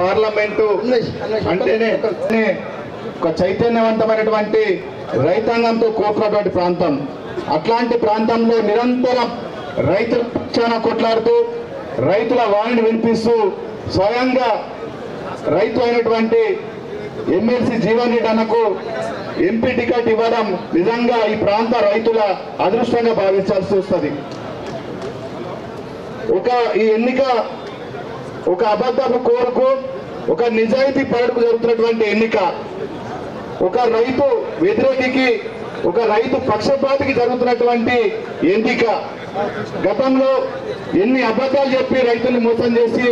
Parliament అంటేనే ఒక చైతన్యవంతమైనటువంటి రైతాంగంతో కూడుకున్నటువంటి ప్రాంతం. అట్లాంటి ప్రాంతంలో నిరంతరం రైతుల పక్షాన కొట్లాడుతూ రైతుల వాణిని వినిపిస్తూ స్వయంగా రైతు అయినటువంటి ఎమ్మెల్సీ జీవన్ రెడ్డి అన్నకు ఎంపీ టికెట్ ఇవ్వడం నిజంగా ఈ ప్రాంత రైతుల అదృష్టంగా భావించాల్సి వస్తుంది. ఒక ఈ ఎన్నిక ఒక అబద్ధపు కోరుకు ఒక నిజాయితీ పరుడుకు జరుగుతున్నటువంటి ఎన్నిక. ఒక రైతు వ్యతిరేకికి ఒక రైతు పక్షపాతికి జరుగుతున్నటువంటి ఎన్నిక గతంలో ఎన్ని అబద్ధాలు చెప్పి రైతుల్ని మోసం చేసి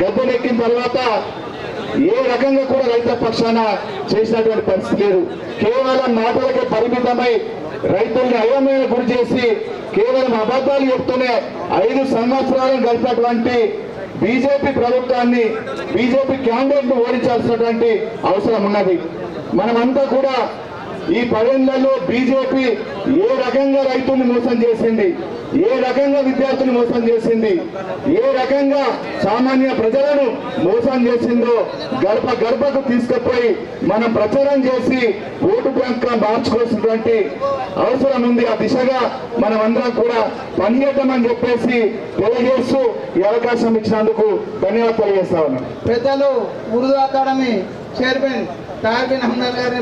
గద్దెనెక్కిన తర్వాత ఏ రకంగా కూడా రైతుల పక్షాన చేసినటువంటి పరిస్థితి లేదు. కేవలం మాటలకే పరిమితమై రైతుల్ని అయోమయం గురి చేసి కేవలం అబద్ధాలు చెప్తూనే ఐదు సంవత్సరాలను గడిపినటువంటి బీజేపీ ప్రభుత్వాన్ని బీజేపీ క్యాండిడేట్ ఓడించాల్సినటువంటి అవసరం ఉన్నది. మనమంతా కూడా ఈ పదేళ్ళలో బీజేపీ ఏ రకంగా రైతుల్ని మోసం చేసింది ఏ రకంగా విద్యార్థులు మోసం చేసింది ఏ రకంగా సామాన్య ప్రజలను మోసం చేసిందో గర్భ గర్భకు తీసుకుపోయి మనం ప్రచారం చేసి మార్చుకోవాల్సినటువంటి అవసరం ఉంది. ఆ దిశగా మనమందరం కూడా పనిచేద్దామని చెప్పేసి తెలియజేస్తూ ఈ అవకాశం ఇచ్చినందుకు ధన్యవాదాలు తెలియజేస్తా ఉన్నాను. పెద్దలు ఉర్దూ అకాడమీ చైర్మన్ టార్బిన్ అహ్మద్ గారిని